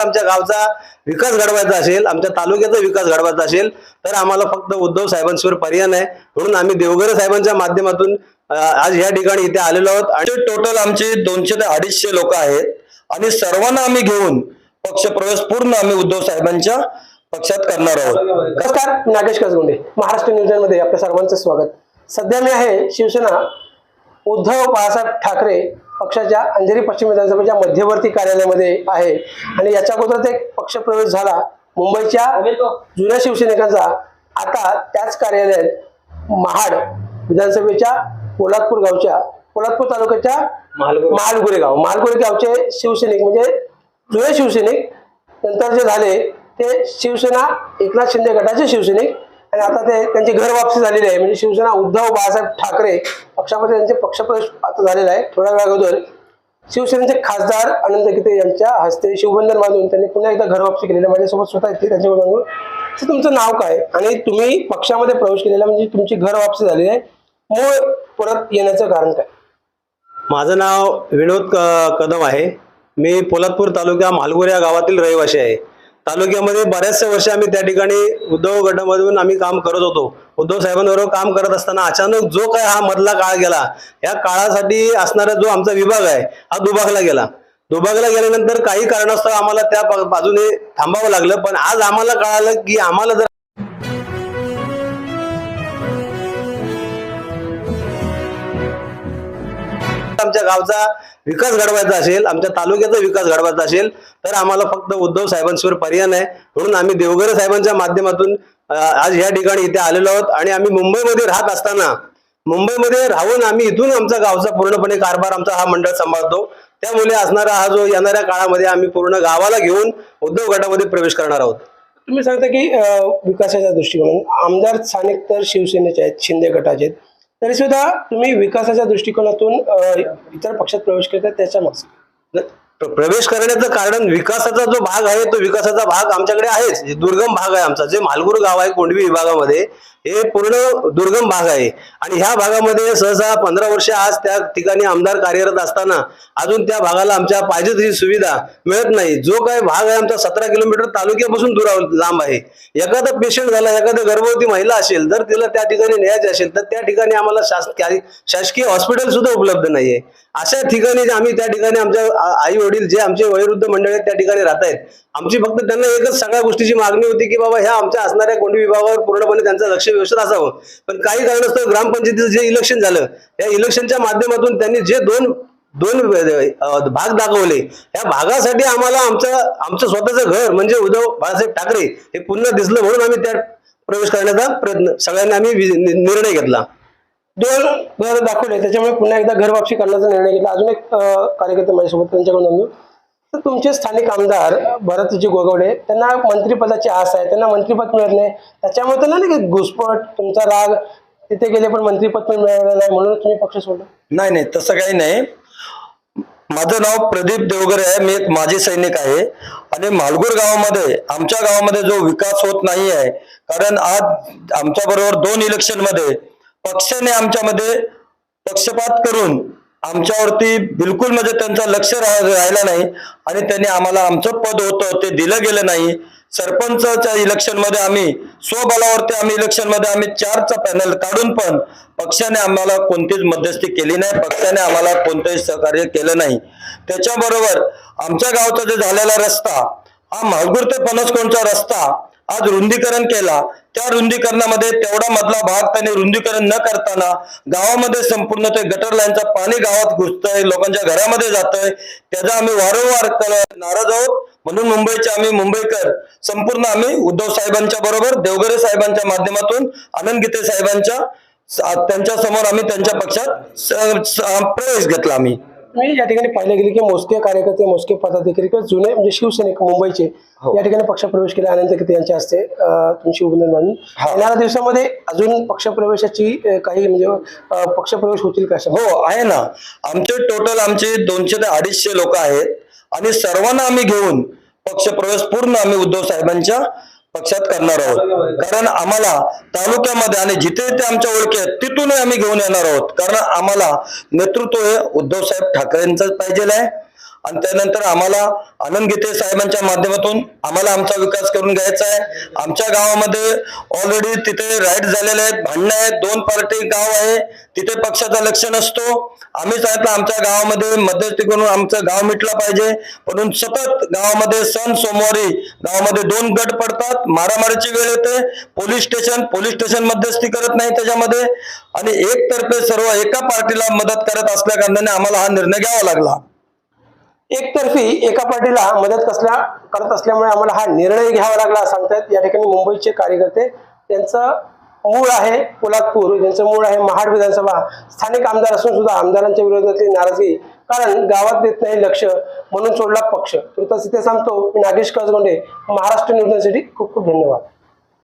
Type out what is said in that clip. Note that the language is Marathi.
आमच्या गावचा विकास घडवायचा असेल आमच्या तालुक्याचा विकास घडवायचा असेल तर आम्हाला फक्त उद्धव साहेबांशिवाय पर्याय नाही. म्हणून आम्ही देवगरे साहेबांच्या माध्यमातून आज या ठिकाणी इथे आलेलो आहोत. आणि टोटल आमचे दोनशे ते अडीचशे लोक आहेत. आणि सर्वांना आम्ही घेऊन पक्षप्रवेश पूर्ण आम्ही उद्धव साहेबांच्या पक्षात करणार आहोत. नमस्कार नागेश कसगुंडे महाराष्ट्र न्यूजमध्ये आपल्या सर्वांचं स्वागत. सध्या मी आहे शिवसेना उद्धव बाळासाहेब ठाकरे पक्षाच्या अंधेरी पश्चिम विधानसभेच्या मध्यवर्ती कार्यालयामध्ये आहे. आणि याच्या अगोदर एक पक्षप्रवेश झाला. मुंबईच्या जुन्या शिवसैनिकांचा आता त्याच कार्यालयात महाड विधानसभेच्या पोलादपूर गावच्या पोलादपूर तालुक्याच्या महालगुरे गाव महालगुरे गावचे शिवसैनिक म्हणजे जुने शिवसैनिक नंतर जे झाले ते शिवसेना एकनाथ शिंदे गटाचे शिवसैनिक आणि आता ते त्यांची घर वापसी झालेली आहे. म्हणजे शिवसेना उद्धव बाळासाहेब ठाकरे पक्षामध्ये त्यांचे पक्षप्रवेश आता झालेला आहे. थोड्या वेळा अगोदर शिवसेनेचे खासदार अनंत गीते यांच्या हस्ते शिवबंधन बांधून त्यांनी पुन्हा एकदा घर वापसी केलेली माझ्यासोबत स्वतः येते त्यांच्याकडून तुमचं नाव काय? आणि तुम्ही पक्षामध्ये प्रवेश केलेला म्हणजे तुमची घर वापसी झालेली आहे. मूळ परत येण्याचं कारण काय? माझं नाव विनोद क- कदम आहे. मी पोलादपूर तालुक्या मालगुर या गावातील रहिवासी आहे. तालुक्यामध्ये बऱ्याचशा वर्ष आम्ही त्या ठिकाणी उद्धव गटामधून आम्ही काम करत होतो. उद्धव साहेबांबरोबर काम करत असताना अचानक जो काय हा मधला काळ गेला या काळासाठी असणारा जो आमचा विभाग आहे हा दुभागला गेला. दुभागला गेल्यानंतर काही कारणास्तव आम्हाला त्या बाजूने थांबावं लागलं पण आज आम्हाला कळालं की आम्हाला जर आमच्या गावचा विकास घडवायचा असेल आमच्या तालुक्याचा विकास घडवायचा असेल तर आम्हाला फक्त उद्धव साहेबांशिवाय पर्याय नाही. म्हणून आम्ही देवगरे साहेबांच्या माध्यमातून आज या ठिकाणी इथे आलेलो आहोत आणि आम्ही मुंबईमध्ये राहत असताना मुंबईमध्ये राहून आम्ही इथून आमचा गावचा पूर्णपणे कारभार आमचा हा मंडळ सांभाळतो. त्यामुळे असणारा हा जो येणाऱ्या काळामध्ये आम्ही पूर्ण गावाला घेऊन उद्धव गटामध्ये प्रवेश करणार आहोत. तुम्ही सांगता की विकासाच्या दृष्टिकोनातून आमदार स्थानिक तर शिवसेनेचे आहेत शिंदे गटाचे आहेत. तरी सुद्धा तुम्ही विकासाच्या दृष्टिकोनातून इतर पक्षात प्रवेश करता त्याच्या मागचं. प्रवेश करण्याचं कारण विकासाचा जो भाग आहे तो विकासाचा भाग आमच्याकडे आहेच. दुर्गम भाग आहे आमचा. जे मालगुर गाव आहे कोंडवी विभागामध्ये हे पूर्ण दुर्गम भाग आहे. आणि ह्या भागामध्ये सहसा पंधरा वर्ष आज त्या ठिकाणी आमदार कार्यरत असताना अजून त्या भागाला आमच्या पाहिजे तशी सुविधा मिळत नाही. जो काय भाग आहे आमचा सतरा किलोमीटर तालुक्यापासून दूर लांब आहे. एखादा पेशंट झाला एखादा गर्भवती महिला असेल जर तिला त्या ठिकाणी न्यायचे असेल तर त्या ठिकाणी आम्हाला शासकीय शासकीय हॉस्पिटल सुद्धा उपलब्ध नाहीये. अशा ठिकाणी आम्ही त्या ठिकाणी आमच्या आई वडील जे आमचे वयोवृद्ध मंडळ आहेत त्या ठिकाणी राहत आहेत. आमची फक्त त्यांना एकच सगळ्या गोष्टीची मागणी होती की बाबा ह्या आमच्या असणाऱ्या कोंडी विभागावर पूर्णपणे त्यांचं लक्ष व्यवस्थित असावं. पण काही कारणास्तव ग्रामपंचायतीचं जे इलेक्शन झालं या इलेक्शनच्या माध्यमातून त्यांनी जे दोन दोन भाग दाखवले या भागासाठी आम्हाला आमचं आमचं स्वतःचं घर म्हणजे उद्धव बाळासाहेब ठाकरे हे पुन्हा दिसलं म्हणून आम्ही त्या प्रवेश करण्याचा प्रयत्न सगळ्यांनी आम्ही निर्णय घेतला. दोन घर दाखवले त्याच्यामुळे पुन्हा एकदा घर वापसी करण्याचा निर्णय घेतला. अजून एक कार्यकर्ते माझ्यासोबत त्यांच्याकडून तर तुमचे स्थानिक आमदार भरतजी गोगवडे त्यांना मंत्रिपदाची आस आहे त्यांना मंत्रिपद मिळत नाही. त्याच्यामुळे त्यांना नाही की घुसपट तुमचा राग तिथे गेले पण मंत्रिपद पण मिळालं नाही म्हणून तुम्ही पक्ष सोडला? नाही नाही तसं काही नाही. माझं नाव प्रदीप देवगरे आहे मी एक माजी सैनिक आहे. आणि मालगूर गावामध्ये आमच्या गावामध्ये जो विकास होत नाही आहे कारण आज आमच्या बरोबर दोन इलेक्शनमध्ये पक्षाने आमच्यामध्ये पक्षपात करून आमच्यावरती बिलकुल म्हणजे त्यांचं लक्ष राह- राहिलं नाही. आणि त्यांनी आम्हाला आमचं पद होतं ते दिलं गेलं नाही. सरपंचच्या इलेक्शनमध्ये आम्ही स्वबलावरती आम्ही इलेक्शनमध्ये आम्ही चारचा पॅनल काढून पण पक्षाने आम्हाला कोणतीच मध्यस्थी केली नाही. पक्षाने आम्हाला कोणतंही सहकार्य केलं नाही. त्याच्याबरोबर आमच्या गावचा जो झालेला रस्ता हा मालगुर ते पनसकोणचा रस्ता आज रुंदीकरण केला. त्या रुंदीकरणामध्ये तेवढा मधला भाग त्यांनी रुंदीकरण न करताना गावामध्ये संपूर्ण ते गटर लाईनचं पाणी गावात घुसतंय लोकांच्या घरामध्ये जातंय. त्याचा आम्ही वारंवार नाराज आहोत. म्हणून मुंबईचे आम्ही मुंबईकर. संपूर्ण आम्ही उद्धव साहेबांच्या बरोबर देवगरे साहेबांच्या माध्यमातून आनंद गीते साहेबांच्या त्यांच्यासमोर आम्ही त्यांच्या पक्षात प्रवेश घेतला आम्ही. मी या ठिकाणी पाहिलं गेले की मोजके कार्यकर्ते मोजके पदाधिकारी किंवा जुने म्हणजे शिवसैनिक मुंबईचे या ठिकाणी पक्षप्रवेश केला. अनंत गीते यांच्या हस्ते अं, तुम्ही शिवबंधन बांधून येणाऱ्या दिवसामध्ये अजून पक्षप्रवेशाची काही म्हणजे पक्षप्रवेश होतील का हो आहे ना. आमचे टोटल आमचे दोनशे ते अडीचशे लोक आहेत. आणि सर्वांना आम्ही घेऊन पक्षप्रवेश पूर्ण आम्ही उद्धव साहेबांच्या पक्षात करणार आहोत. कारण आम्हाला तालुक्यामध्ये आणि जिथे जिथे आमच्या ओळखी आहेत तिथूनही आम्ही घेऊन येणार आहोत. कारण आम्हाला नेतृत्व हे उद्धव साहेब ठाकरेंच पाहिजे आहे. आणि त्यानंतर आम्हाला आनंद गीते साहेबांच्या माध्यमातून. आम्हाला आमचा विकास करून घ्यायचा आहे. आमच्या गावामध्ये ऑलरेडी तिथे राईट झालेले आहेत. भांडणं आहेत. दोन पार्टी गाव आहे. तिथे पक्षाचा लक्ष नसतो. आम्ही सांगितलं आमच्या गावामध्ये मध्यस्थी करून आमचं गाव मिटलं पाहिजे. म्हणून सतत गावामध्ये सण सोमवारी गावामध्ये दोन गट पडतात. मारामारीची वेळ येते. पोलीस स्टेशन पोलीस स्टेशन मध्यस्थी करत नाही त्याच्यामध्ये. आणि एकतर्फे सर्व एका पार्टीला मदत करत असल्या कारणाने आम्हाला हा निर्णय घ्यावा लागला. एकतर्फी एका पार्टीला मदत कसल्या करत असल्यामुळे आम्हाला हा निर्णय घ्यावा लागला सांगतायत. या ठिकाणी मुंबईचे कार्यकर्ते त्यांचं मूळ आहे पोलादपूर. यांचं मूळ आहे महाड विधानसभा. स्थानिक आमदार असून सुद्धा आमदारांच्या विरोधातली नाराजगी कारण गावात देत नाही लक्ष म्हणून सोडला पक्ष. तुर्तास इथे सांगतो मी नागेश कसगोंडे महाराष्ट्र न्यूजसाठी खूप खूप धन्यवाद.